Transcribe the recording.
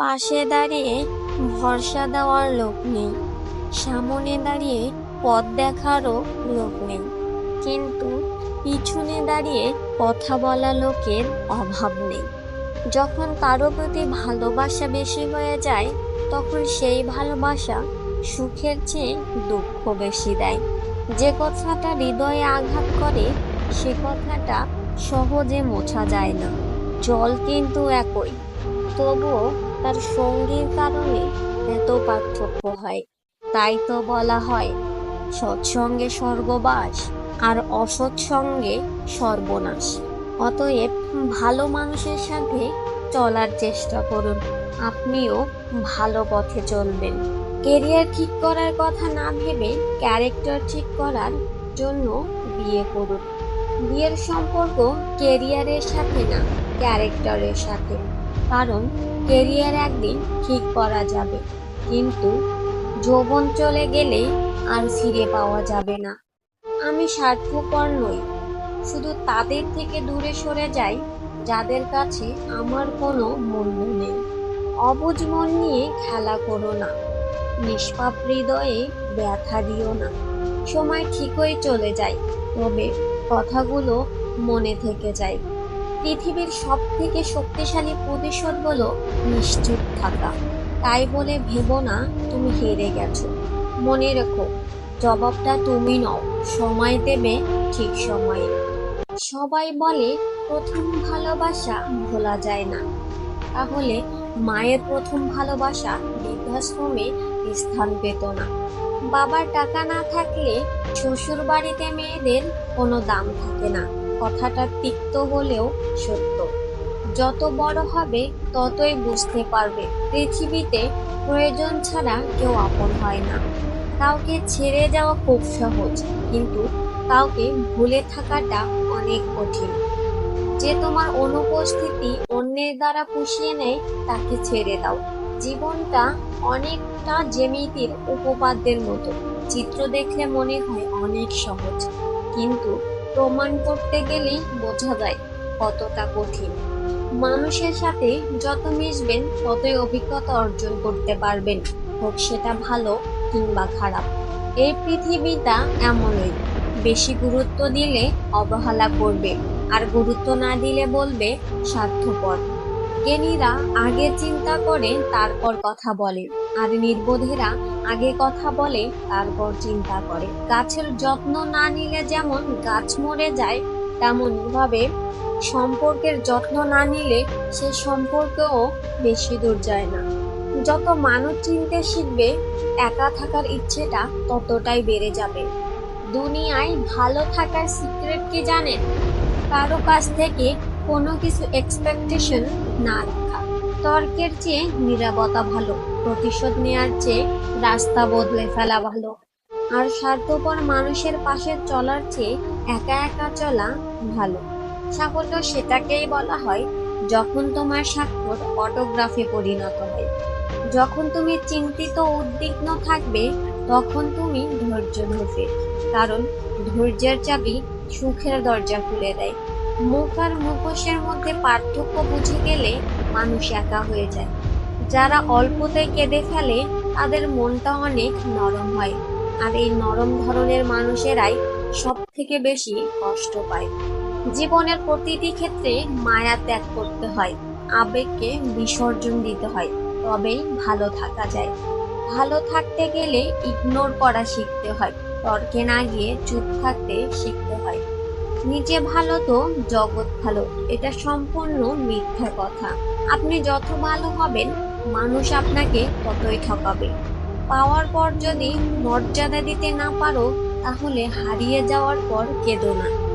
পাশে দাঁড়িয়ে ভরসা দেওয়ার লোক নেই। সামনে দাঁড়িয়ে পথ দেখারও লোক নেই। কিন্তু পিছনে দাঁড়িয়ে কথা বলা লোকের অভাব নেই। যখন কারও প্রতি ভালোবাসা বেশি হয়ে যায়, তখন সেই ভালোবাসা সুখের চেয়ে দুঃখ বেশি দেয়। যে কথাটা হৃদয়ে আঘাত করে, সে কথাটা সহজে মোছা যায় না। জল কিন্তু একই। তবুও তার সঙ্গীর কারণে এত পার্থক্য হয়। তাই তো বলা হয়, সৎসঙ্গে স্বর্গবাস আর অসৎসঙ্গে সর্বনাশ। অতএব ভালো মানুষের সাথে চলার চেষ্টা করুন। আপনিও ভালো পথে চলবেন। কেরিয়ার ঠিক করার কথা না ভেবে ক্যারেক্টার ঠিক করার জন্য বিয়ে করুন। বিয়ের সম্পর্ক কেরিয়ারের সাথে না, ক্যারেক্টারের সাথে। কারণ কেরিয়ার একদিন ঠিক করা যাবে। কিন্তু যৌবন চলে গেলে আর ফিরে পাওয়া যাবে না। আমি স্বার্থপর নই। শুধু তাদের থেকে দূরে সরে যাই, যাদের কাছে আমার কোনো মূল্য নেই। অবুঝ মন নিয়ে খেলা করো না। নিষ্পাপ হৃদয়ে ব্যথা দিও না। সময় ঠিকই চলে যায়, তবে কথাগুলো মনে থেকে যায়। পৃথিবীর সব থেকে শক্তিশালী প্রতিশোধ হলো নিশ্চুপ থাকা। তাই বলে ভেবো না, তুমি হেরে গেছো। মনে রেখো, জবাবটা তুমি নও, সময় দেবে ঠিক সময়ে। সবাই বলে, প্রথম ভালোবাসা ভোলা যায় না। তাহলে মায়ের প্রথম ভালোবাসা বৃদ্ধাশ্রমে স্থান পেত না। বাবার টাকা না থাকলে শ্বশুর বাড়িতে মেয়েদের কোনো দাম থাকে না। কথাটা তিক্ত হলেও সত্য। যত বড় হবে, ততই বুঝতে পারবে, পৃথিবীতে প্রয়োজন ছাড়া কেউ আপন হয় না। কাউকে ছেড়ে যাওয়া খুব সহজ, কিন্তু কাউকে ভুলে থাকাটা অনেক কঠিন। যে তোমার অনুপস্থিতি অন্যের দ্বারা পুষিয়ে নেয়, তাকে ছেড়ে দাও। জীবনটা অনেকটা জেমিতির উপপাদ্যের মতো। চিত্র দেখলে মনে হয় অনেক সহজ, কিন্তু প্রমাণ করতে গেলেই বোঝা যায় কতটা কঠিন। মানুষের সাথে যত মিশবেন, ততই অভিজ্ঞতা অর্জন করতে পারবেন, হোক সেটা ভালো কিংবা খারাপ। এই পৃথিবীটা এমনই, বেশি গুরুত্ব দিলে অবহেলা করবে, আর গুরুত্ব না দিলে বলবে স্বার্থপর। জ্ঞানীরা আগে চিন্তা করে তারপর কথা বলে আর নির্বোধেরা আগে কথা বলে, তারপর চিন্তা করে। গাছের যত্ন না নিলে যেমন গাছ মরে যায় তেমন ভাবে সম্পর্কের যত্ন না নিলে সে সম্পর্কেও বেশি দূর যায় না। যত মানুষ চিনতে শিখবে, একা থাকার ইচ্ছেটা ততটাই বেড়ে যাবে। দুনিয়ায় ভালো থাকার সিক্রেট কি জানেন? কারও কাছ থেকে কোনো কিছু এক্সপেকটেশন না রাখা। তর্কের চেয়ে নিরাপত্তা ভালো, প্রতিশোধ নেওয়ার চেয়ে রাস্তা বদলে ফেলা ভালো। আর স্বার্থপর মানুষের পাশে চলার চেয়ে একা একা চলা ভালো। সাফল্য সেটাকেই বলা হয় যখন তোমার স্বাক্ষর অটোগ্রাফে পরিণত হয়। যখন তুমি চিন্তিত, উদ্বিগ্ন থাকবে, তখন তুমি ধৈর্য ধরবে। কারণ ধৈর্যের চাবি সুখের দরজা খুলে দেয়। মুখ আর মুখোশের মধ্যে পার্থক্য বুঝে গেলে মানুষ একা হয়ে যায়। যারা অল্পতে কেঁদে ফেলে, তাদের মনটা অনেক নরম হয়। আর এই নরম ধরনের মানুষেরাই সব থেকে বেশি কষ্ট পায়। জীবনের প্রতিটি ক্ষেত্রে মায়া ত্যাগ করতে হয়, আবেগকে বিসর্জন দিতে হয়, তবেই ভালো থাকা যায়। ভালো থাকতে গেলে ইগনোর করা শিখতে হয়, তর্কে না গিয়ে চুপ থাকতে শিখতে হয়। নিজে ভালো তো জগৎ ভালো, এটা সম্পূর্ণ মিথ্যা কথা। আপনি যত ভালো হবেন, মানুষ আপনাকে ততই ঠকাবে। পাওয়ার পর যদি মর্যাদা দিতে না পারো, তাহলে হারিয়ে যাওয়ার পর কেঁদো না।